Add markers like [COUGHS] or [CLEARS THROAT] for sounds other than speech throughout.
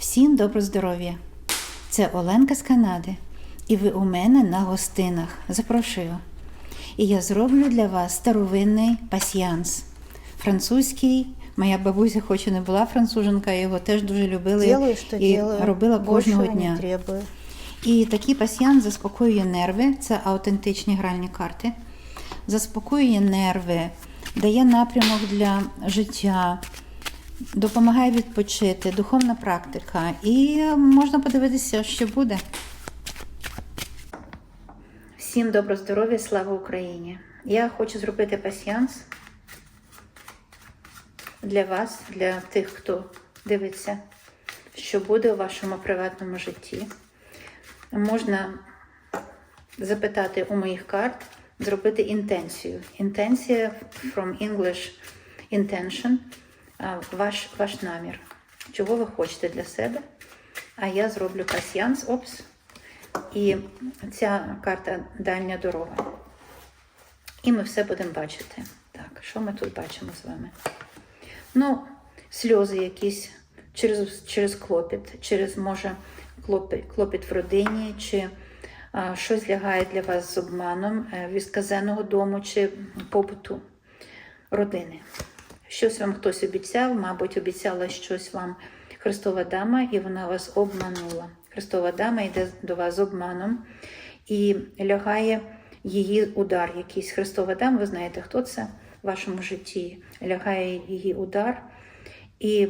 Всім добро здоров'я! Це Оленка з Канади, і ви у мене на гостинах. Запрошую. І я зроблю для вас старовинний пасьянс. Французький. Моя бабуся, хоч і не була француженка, його теж дуже любили Делаю, что і делаю. робила кожного Большего дня. не требую. І такий пасьян заспокоює нерви, це аутентичні гральні карти, заспокоює нерви, дає напрямок для життя, допомагає відпочити, духовна практика. І можна подивитися, що буде. Всім добро здоров'я, слава Україні! Я хочу зробити пасьянс для вас, для тих, хто дивиться, що буде у вашому приватному житті можна запитати у моїх карт, зробити інтенцію. Інтенція from English intention, ваш, ваш намір. Чого ви хочете для себе? А я зроблю пасьянс, опс. І ця карта дальня дорога. І ми все будемо бачити. Так, що ми тут бачимо з вами? Ну, сльози якісь через, через клопіт, через, може, клопіт, клопіт в родині, чи а, щось лягає для вас з обманом е, від сказаного дому чи побуту родини. Щось вам хтось обіцяв, мабуть, обіцяла щось вам Христова дама, і вона вас обманула. Христова дама йде до вас обманом і лягає її удар якийсь. Христова дама, ви знаєте, хто це в вашому житті? Лягає її удар, і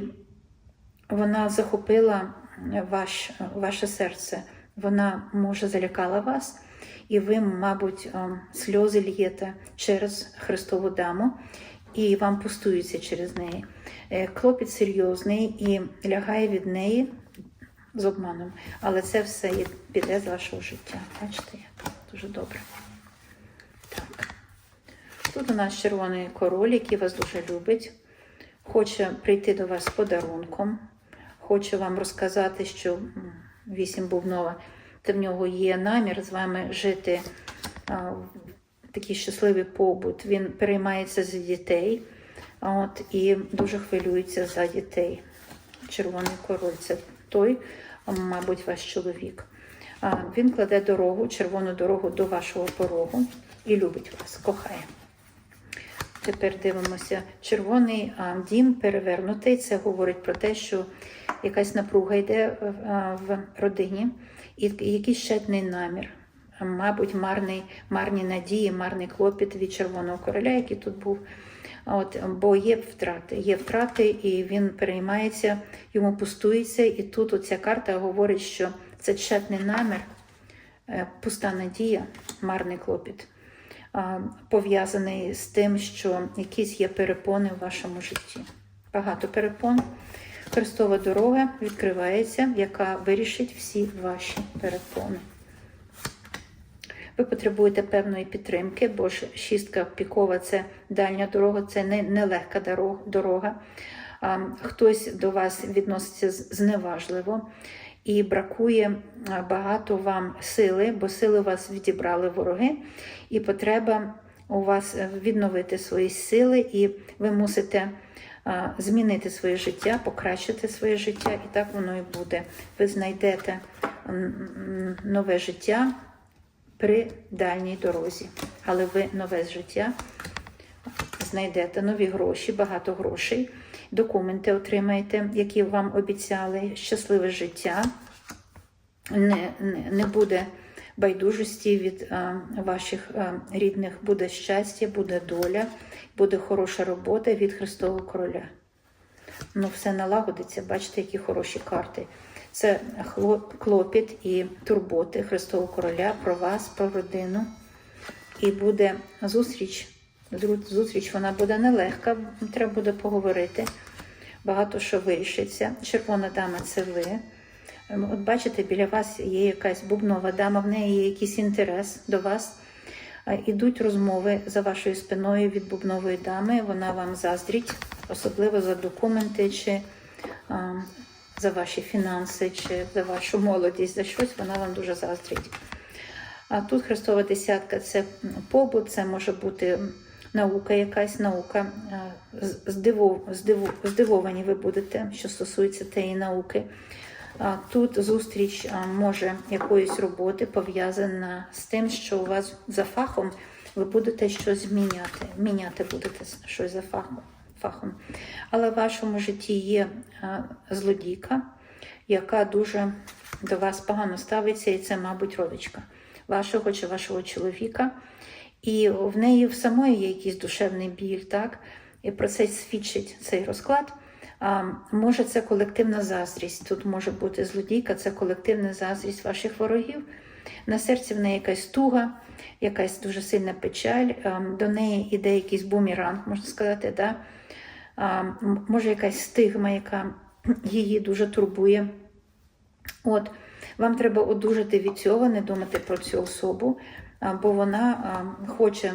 вона захопила ваш, ваше серце. Вона, може, залякала вас, і ви, мабуть, ем, сльози л'єте через Христову даму, і вам пустуються через неї. Е, Клопіт серйозний і лягає від неї з обманом. Але це все піде з вашого життя. Бачите, дуже добре. Так. Тут у нас червоний король, який вас дуже любить, хоче прийти до вас з подарунком. Хочу вам розказати, що вісім бубнова, та в нього є намір з вами жити такий щасливий побут. Він переймається за дітей от, і дуже хвилюється за дітей. Червоний король це той, мабуть, ваш чоловік. Він кладе дорогу, червону дорогу до вашого порогу і любить вас, кохає. Тепер дивимося. Червоний дім перевернутий. Це говорить про те, що якась напруга йде в родині, і якийсь щетний намір. Мабуть, марний, марні надії, марний клопіт від червоного короля, який тут був. От, бо є втрати, є втрати, і він переймається, йому пустується. І тут оця карта говорить, що це щетний намір, е, пуста надія, марний клопіт пов'язаний з тим, що якісь є перепони в вашому житті. Багато перепон. Христова дорога відкривається, яка вирішить всі ваші перепони. Ви потребуєте певної підтримки, бо ж шістка пікова це дальня дорога, це не, не легка дорога. Хтось до вас відноситься зневажливо і бракує багато вам сили, бо сили у вас відібрали вороги, і потреба у вас відновити свої сили, і ви мусите змінити своє життя, покращити своє життя, і так воно і буде. Ви знайдете нове життя при дальній дорозі, але ви нове життя знайдете нові гроші, багато грошей, документи отримаєте, які вам обіцяли, щасливе життя. Не, не, не буде байдужості від а, ваших а, рідних, буде щастя, буде доля, буде хороша робота від Христового короля. Ну, все налагодиться, бачите, які хороші карти. Це клопіт і турботи Христового короля про вас, про родину. І буде зустріч. Зустріч вона буде нелегка, треба буде поговорити. Багато що вирішиться. Червона дама це ви. Ем, От бачите, біля вас є якась бубнова дама, в неї є якийсь інтерес до вас. Е, Ідуть розмови за вашою спиною від бубнової дами. Вона вам заздрить, особливо за документи чи а, за ваші фінанси, чи за вашу молодість, за щось вона вам дуже заздрить. А тут Христова десятка це побут, це може бути наука, якась наука. Е, здивов, здиву- здивовані ви будете, що стосується тієї науки. Тут зустріч може якоїсь роботи пов'язана з тим, що у вас за фахом ви будете щось зміняти. Міняти будете щось за фахом. Фахом. Але в вашому житті є злодійка, яка дуже до вас погано ставиться, і це, мабуть, родичка вашого чи вашого чоловіка. І в неї в самої є якийсь душевний біль, так? І про це свідчить цей розклад. А, може, це колективна заздрість. Тут може бути злодійка, це колективна заздрість ваших ворогів. На серці в неї якась туга, якась дуже сильна печаль. А, до неї йде якийсь бумеранг, можна сказати. Да? Може, якась стигма, яка її дуже турбує. От, вам треба одужати від цього, не думати про цю особу, бо вона хоче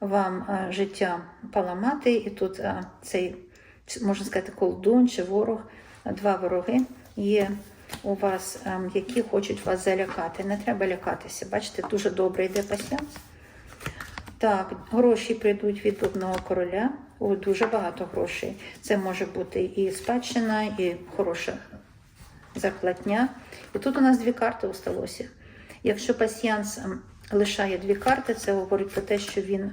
вам життя поламати, і тут цей, можна сказати, колдун чи ворог, два вороги є у вас, які хочуть вас залякати. Не треба лякатися. Бачите, дуже добре йде пасіанс. Так, гроші прийдуть від одного короля. О, дуже багато грошей. Це може бути і спадщина, і хороша зарплатня. І тут у нас дві карти осталося. Якщо пасіянс ем, лишає дві карти, це говорить про те, що він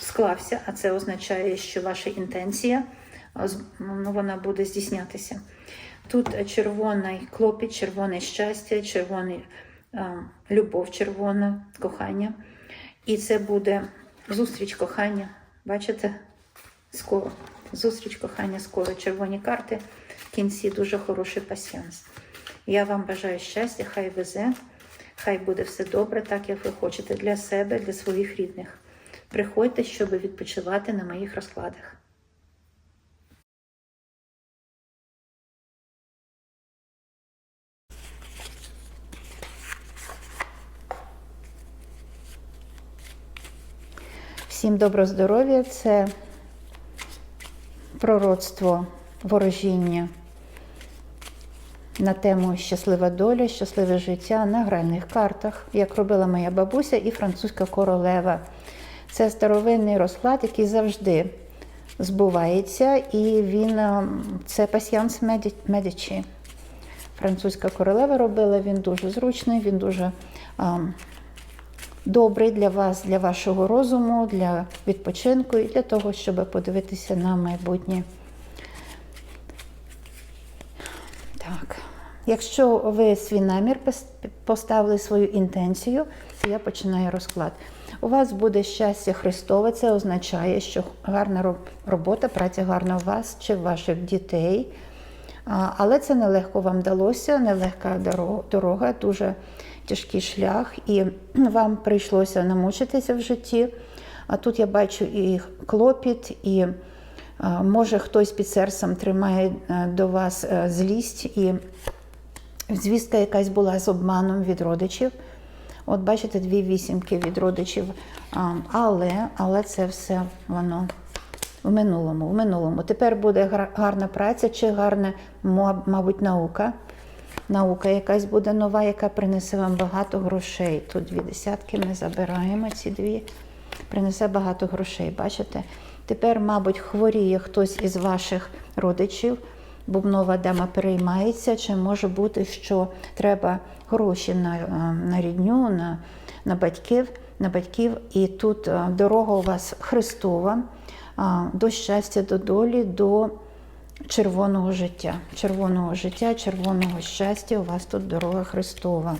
склався, а це означає, що ваша інтенція ну, вона буде здійснятися. Тут червоний клопіт, червоне щастя, червоний а, любов, червоне кохання. І це буде зустріч кохання. Бачите? Скоро. Зустріч кохання скоро. Червоні карти. В кінці дуже хороший пасіанс. Я вам бажаю щастя, хай везе, хай буде все добре, так як ви хочете для себе, для своїх рідних. Приходьте, щоб відпочивати на моїх розкладах. Всім доброго здоров'я! Це пророцтво ворожіння на тему щаслива доля, щасливе життя на гральних картах, як робила моя бабуся і французька королева. Це старовинний розклад, який завжди збувається, і він е, це пасіанс Медичі. Французька королева робила, він дуже зручний, він дуже а, добрий для вас, для вашого розуму, для відпочинку і для того, щоб подивитися на майбутнє. Так. Якщо ви свій намір поставили свою інтенцію, то я починаю розклад. У вас буде щастя Христове, це означає, що гарна робота, праця гарна у вас чи ваших дітей. Але це нелегко вам далося, нелегка дорога, дуже тяжкий шлях, і [CLEARS THROAT] вам прийшлося намучитися в житті. А тут я бачу і клопіт, і може хтось під серцем тримає е, до вас е, злість, і звістка якась була з обманом від родичів. От бачите, дві вісімки від родичів. Але, але це все воно в минулому. В минулому. Тепер буде гарна праця чи гарна, мабуть, наука. Наука якась буде нова, яка принесе вам багато грошей. Тут дві десятки ми забираємо ці дві. Принесе багато грошей. Бачите? Тепер, мабуть, хворіє хтось із ваших родичів. Бубнова дама переймається, чи може бути, що треба гроші на, е, на рідню, на, на батьків, на батьків. І тут е, дорога у вас Христова до щастя, до долі, до червоного життя. Червоного життя, червоного щастя. У вас тут дорога Христова.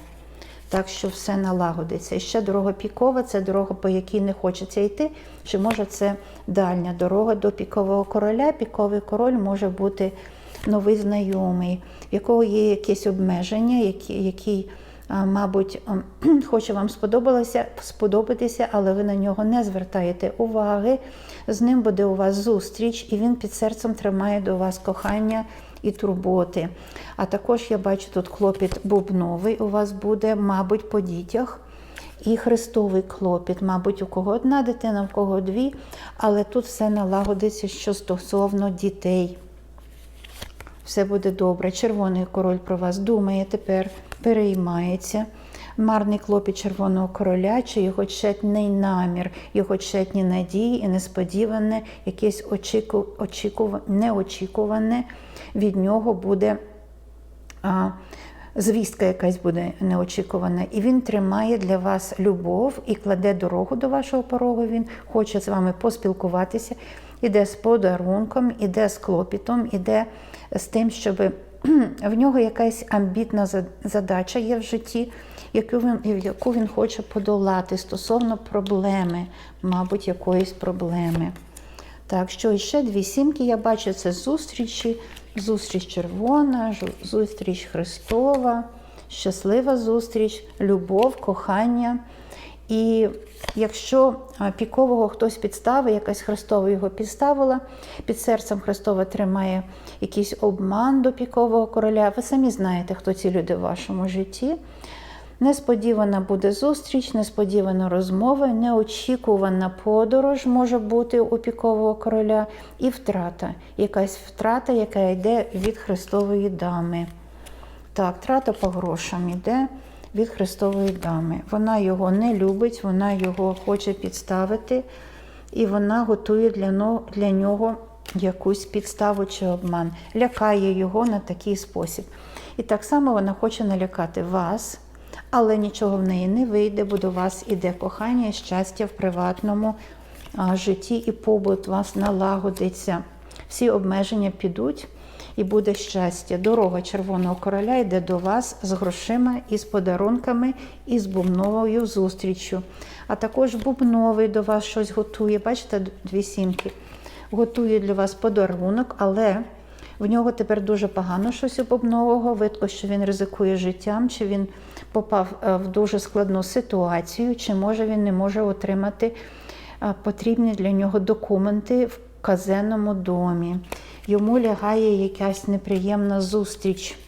Так що все налагодиться. І ще дорога пікова це дорога, по якій не хочеться йти. Чи може це дальня дорога до пікового короля? Піковий король може бути новий знайомий, в якого є якесь обмеження, які- який, мабуть, ем, [CLEARS THROAT] хоче вам сподобалося, сподобатися, але ви на нього не звертаєте уваги. З ним буде у вас зустріч, і він під серцем тримає до вас кохання і турботи. А також я бачу тут клопіт бубновий у вас буде, мабуть, по дітях. І хрестовий клопіт, мабуть, у кого одна дитина, у кого дві, але тут все налагодиться, що стосовно дітей. Все буде добре. Червоний король про вас думає тепер, переймається. Марний клопіт червоного короля, чи його тщетний намір, його тщетні надії і несподіване, якесь очіку, очіку, неочікуване від нього буде а, звістка якась буде неочікувана, і він тримає для вас любов і кладе дорогу до вашого порогу. Він хоче з вами поспілкуватися, іде з подарунком, іде з клопітом, іде з тим, щоб [CLEARS THROAT] в нього якась амбітна задача є в житті, яку він, яку він хоче подолати стосовно проблеми, мабуть, якоїсь проблеми. Так, що ще дві сімки я бачу, це зустрічі, зустріч червона, зустріч Христова, щаслива зустріч, любов, кохання. І якщо пікового хтось підставив, якась Христова його підставила, під серцем Христова тримає якийсь обман до пікового короля, ви самі знаєте, хто ці люди в вашому житті. Несподівана буде зустріч, несподівана розмова, неочікувана подорож може бути у пікового короля і втрата. Якась втрата, яка йде від Христової дами. Так, трата по грошам йде від Христової дами. Вона його не любить, вона його хоче підставити, і вона готує для, для нього якусь підставу чи обман, лякає його на такий спосіб. І так само вона хоче налякати вас, але нічого в неї не вийде, бо до вас іде кохання щастя в приватному житті, і побут вас налагодиться. Всі обмеження підуть і буде щастя. Дорога Червоного короля йде до вас з грошима і з подарунками, і з бубновою зустріччю. А також бубновий до вас щось готує. Бачите, дві сімки. Готує для вас подарунок, але в нього тепер дуже погано щось у бубнового. Видко, що він ризикує життям, чи він попав е, в дуже складну ситуацію, чи може він не може отримати е, потрібні для нього документи в казенному домі. Йому лягає якась неприємна зустріч.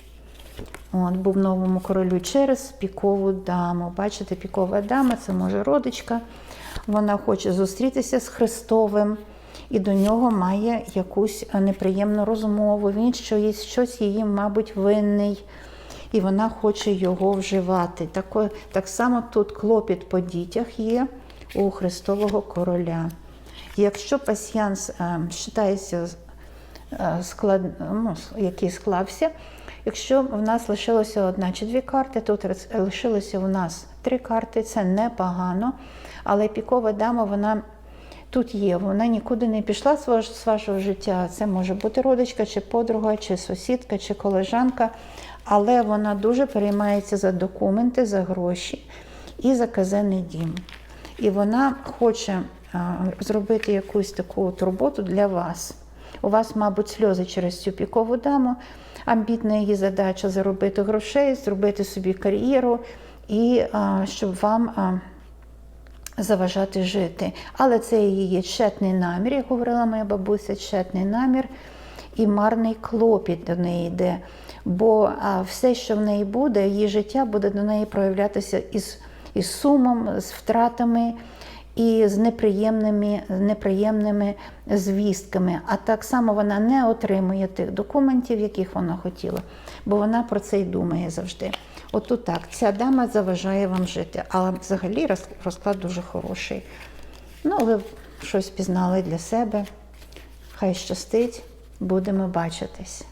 От, бубновому королю через пікову даму. Бачите, пікова дама це може родичка. Вона хоче зустрітися з Христовим і до нього має якусь е, неприємну розмову. Він щось, щось її, мабуть, винний, і вона хоче його вживати. Так, так само тут клопіт по дітях є у Христового короля. Якщо пасьянс е, вважається е, склад, ну, який склався. Якщо в нас лишилося одна чи дві карти, тут лишилося у нас три карти, це непогано. Але пікова дама, вона тут є, вона нікуди не пішла з ваш- з вашого життя. Це може бути родичка, чи подруга, чи сусідка, чи колежанка. Але вона дуже переймається за документи, за гроші і за казенний дім. І вона хоче зробити якусь таку от роботу для вас. У вас, мабуть, сльози через цю пікову даму. Амбітна її задача заробити грошей, зробити собі кар'єру і а, щоб вам а, заважати жити. Але це її тщетний намір, як говорила моя бабуся, тщетний намір і марний клопіт до неї йде. Бо все, що в неї буде, її життя буде до неї проявлятися із, із сумом, з втратами і з неприємними, неприємними звістками. А так само вона не отримує тих документів, яких вона хотіла, бо вона про це й думає завжди. Отут так, ця дама заважає вам жити, але взагалі роз- розклад дуже хороший. Ну, ви щось пізнали для себе. Хай щастить, будемо бачитись.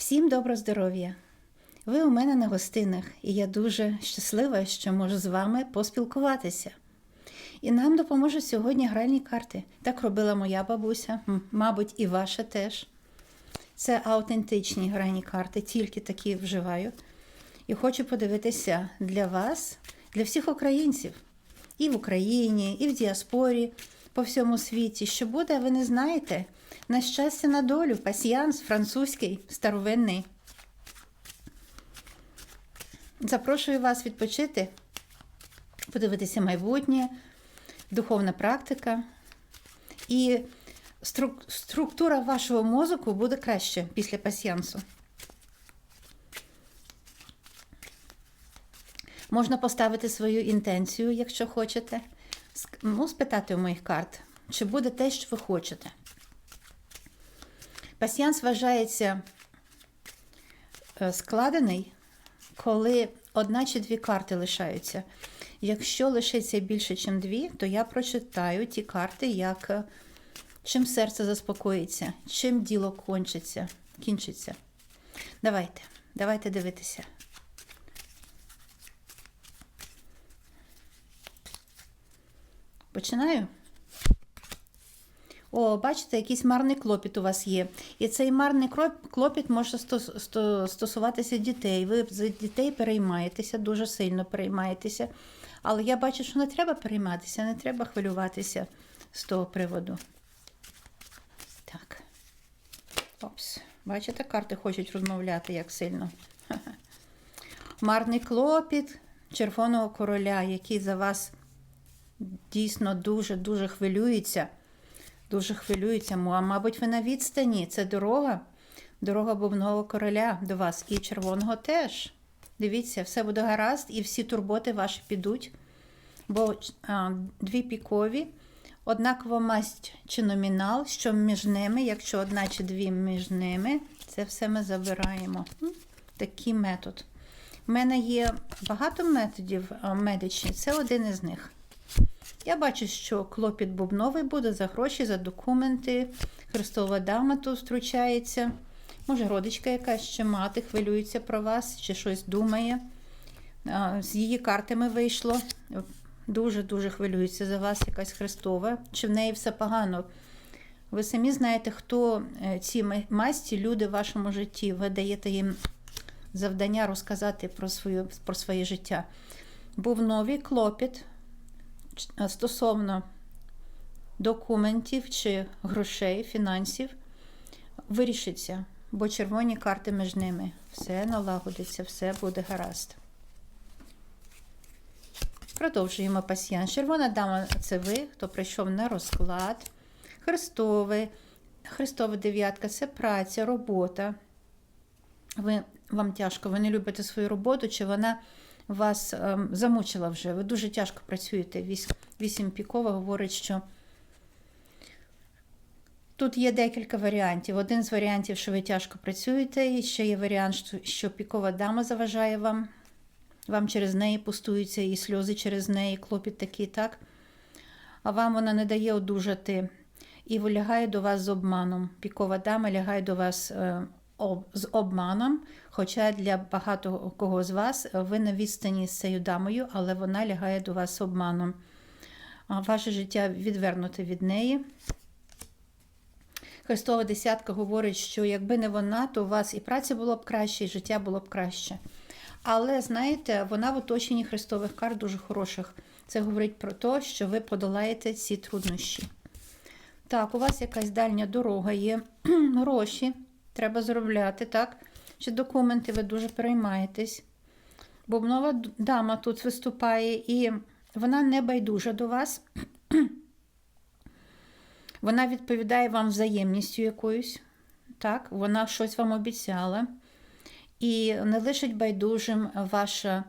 Всім добро здоров'я! Ви у мене на гостинах, і я дуже щаслива, що можу з вами поспілкуватися. І нам допоможуть сьогодні гральні карти. Так робила моя бабуся, мабуть, і ваша теж. Це аутентичні гральні карти, тільки такі вживаю. І хочу подивитися для вас, для всіх українців, і в Україні, і в діаспорі по всьому світі. Що буде, ви не знаєте. На щастя, на долю, пасіянс французький, старовинний. Запрошую вас відпочити, подивитися майбутнє, духовна практика. І струк- структура вашого мозку буде краще після пасіянсу. Можна поставити свою інтенцію, якщо хочете. Ну, спитати у моїх карт, чи буде те, що ви хочете. Пасіянс вважається е, складений, коли одна чи дві карти лишаються. Якщо лишиться більше, ніж дві, то я прочитаю ті карти, як е, чим серце заспокоїться, чим діло кончиться, кінчиться. Давайте, давайте дивитися. Починаю. О, бачите, якийсь марний клопіт у вас є. І цей марний клопіт може стосуватися дітей. Ви за дітей переймаєтеся, дуже сильно переймаєтеся. Але я бачу, що не треба перейматися, не треба хвилюватися з того приводу. Так. Опс. Бачите, карти хочуть розмовляти як сильно. Ха-ха. [LAUGHS] Марний клопіт червоного короля, який за вас дійсно дуже-дуже хвилюється. Дуже хвилюється. А мабуть, ви на відстані. Це дорога. Дорога бубного короля до вас. І червоного теж. Дивіться, все буде гаразд, і всі турботи ваші підуть. Бо а, дві пікові, однакова масть чи номінал, що між ними, якщо одна чи дві між ними, це все ми забираємо. Такий метод. У мене є багато методів а, медичних, це один із них. Я бачу, що клопіт бубновий буде за гроші, за документи. Христова дама тут втручається. Може, родичка якась чи мати хвилюється про вас, чи щось думає. З її картами вийшло. Дуже-дуже хвилюється за вас якась Христова. Чи в неї все погано? Ви самі знаєте, хто е, ці масті, люди в вашому житті. Ви даєте їм завдання розказати про, свою, про своє життя. Був новий клопіт стосовно документів чи грошей, фінансів, вирішиться, бо червоні карти між ними. Все налагодиться, все буде гаразд. Продовжуємо пасіянс. Червона дама це ви, хто прийшов на розклад. Христовий. Христова дев'ятка це праця, робота. Ви, вам тяжко, ви не любите свою роботу, чи вона вас ем, замучила вже. Ви дуже тяжко працюєте. Віс- Вісім пікова говорить, що тут є декілька варіантів. Один з варіантів, що ви тяжко працюєте, і ще є варіант, що- пікова дама заважає вам. Вам через неї пустуються і сльози через неї, клопіт такий, так? А вам вона не дає одужати і лягає до вас з обманом. Пікова дама лягає до вас е, з обманом, хоча для багато кого з вас ви на відстані з цією дамою, але вона лягає до вас обманом. Ваше життя відвернуте від неї. Христова десятка говорить, що якби не вона, то у вас і праця було б краще, і життя було б краще. Але знаєте, вона в оточенні Христових карт дуже хороших. Це говорить про те, що ви подолаєте ці труднощі. Так, у вас якась дальня дорога є, [CLEARS THROAT] гроші треба заробляти, так? Чи документи ви дуже переймаєтесь. Бубнова д- дама тут виступає, і вона не байдужа до вас. [CLEARS THROAT] Вона відповідає вам взаємністю якоюсь. Так, вона щось вам обіцяла. І не лишить байдужим ваша,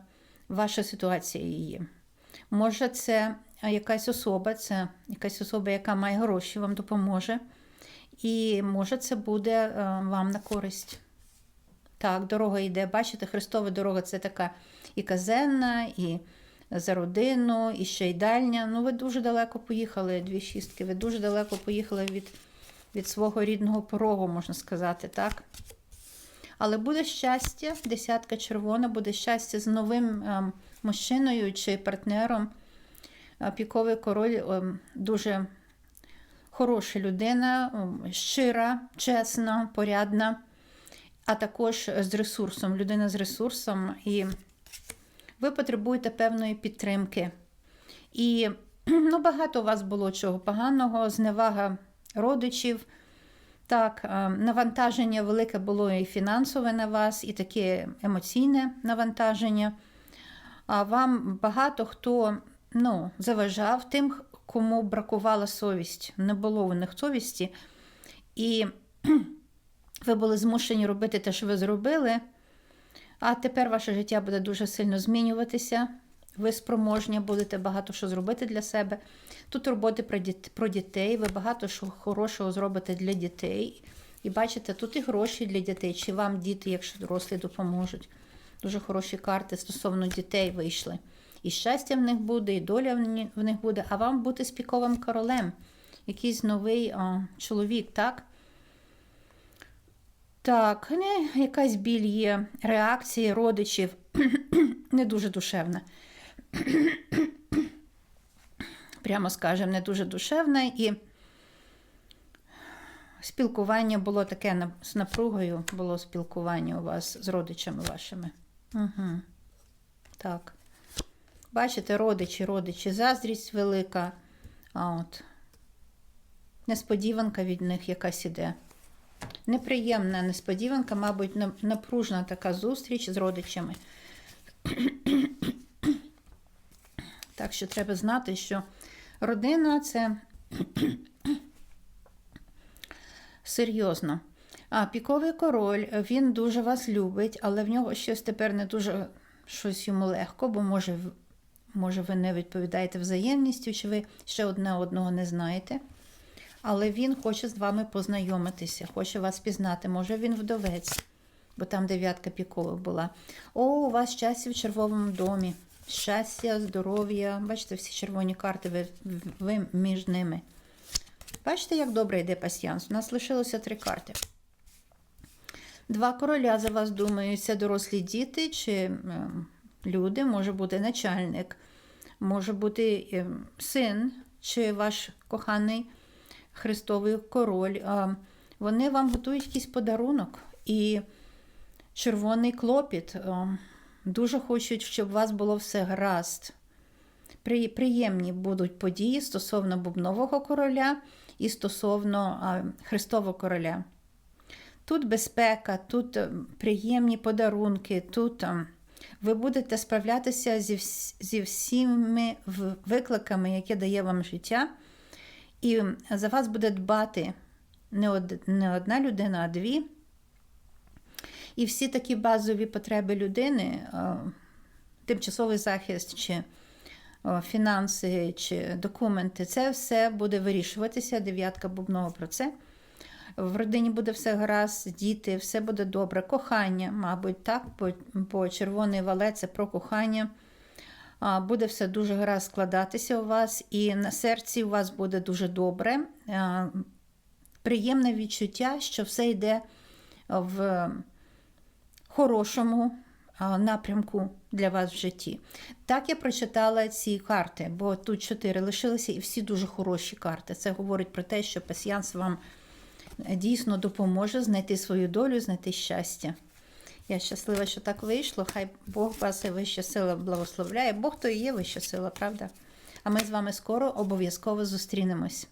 ваша ситуація її. Може, це якась особа, це якась особа, яка має гроші, вам допоможе. І може, це буде е, вам на користь. Так, дорога йде. Бачите, Христова дорога це така і казенна, і за родину, і ще й дальня. Ну, ви дуже далеко поїхали, дві шістки. Ви дуже далеко поїхали від, від свого рідного порогу, можна сказати, так? Але буде щастя, десятка червона, буде щастя з новим ем, мужчиною чи партнером. Е, Піковий король дуже хороша людина, щира, чесна, порядна, а також з ресурсом, людина з ресурсом. І ви потребуєте певної підтримки. І [CLEARS THROAT] ну, багато у вас було чого поганого, зневага родичів. Так, е, навантаження велике було і фінансове на вас, і таке емоційне навантаження. А вам багато хто ну, заважав тим, кому бракувала совість. Не було у них совісті. І [CLEARS THROAT] ви були змушені робити те, що ви зробили. А тепер ваше життя буде дуже сильно змінюватися. Ви спроможні будете багато що зробити для себе. Тут роботи про діт- про дітей, ви багато що хорошого зробите для дітей. І бачите, тут і гроші для дітей, чи вам діти, якщо дорослі, допоможуть. Дуже хороші карти стосовно дітей вийшли. І щастя в них буде, і доля в них буде, а вам бути спіковим королем. Якийсь новий а, чоловік, так? Так, не, якась біль є, реакції родичів [CLEARS THROAT] не дуже душевна. [CLEARS THROAT] Прямо скажемо, не дуже душевна. І спілкування було таке з напругою, було спілкування у вас з родичами вашими. Угу. Так. Бачите, родичі, родичі, заздрість велика. А от. Несподіванка від них якась іде. Неприємна несподіванка, мабуть, на- напружена така зустріч з родичами. [COUGHS] Так що треба знати, що родина це [COUGHS] серйозно. А піковий король, він дуже вас любить, але в нього щось тепер не дуже щось йому легко, бо може, може ви не відповідаєте взаємністю, чи ви ще одне одного не знаєте. Але він хоче з вами познайомитися, хоче вас пізнати. Може, він вдовець, бо там дев'ятка пікових була. О, у вас щастя в червовому домі. Щастя, здоров'я. Бачите, всі червоні карти, ви, ви між ними. Бачите, як добре йде пасьянс? У нас лишилося три карти. Два короля за вас думають, це дорослі діти чи ем, люди, може бути начальник, може бути ем, син чи ваш коханий Христовий король. Вони вам готують якийсь подарунок і червоний клопіт. Дуже хочуть, щоб у вас було все гаразд. Приємні будуть події стосовно бубнового короля і стосовно Христового короля. Тут безпека, тут е, приємні подарунки, тут е, ви будете справлятися зі, зі всіми викликами, які дає вам життя. І за вас буде дбати не, од, не одна людина, а дві. І всі такі базові потреби людини, тимчасовий захист, чи фінанси, чи документи, це все буде вирішуватися. Дев'ятка бубнова про це. В родині буде все гаразд, діти, все буде добре. Кохання, мабуть, так, бо, червоний валець це про кохання. Буде все дуже гаразд складатися у вас, і на серці у вас буде дуже добре. Приємне відчуття, що все йде в хорошому напрямку для вас в житті. Так я прочитала ці карти, бо тут чотири лишилися і всі дуже хороші карти. Це говорить про те, що пасіянс вам дійсно допоможе знайти свою долю, знайти щастя. Я щаслива, що так вийшло. Хай Бог вас і вища сила благословляє. Бог то і є вища сила, правда? А ми з вами скоро обов'язково зустрінемось.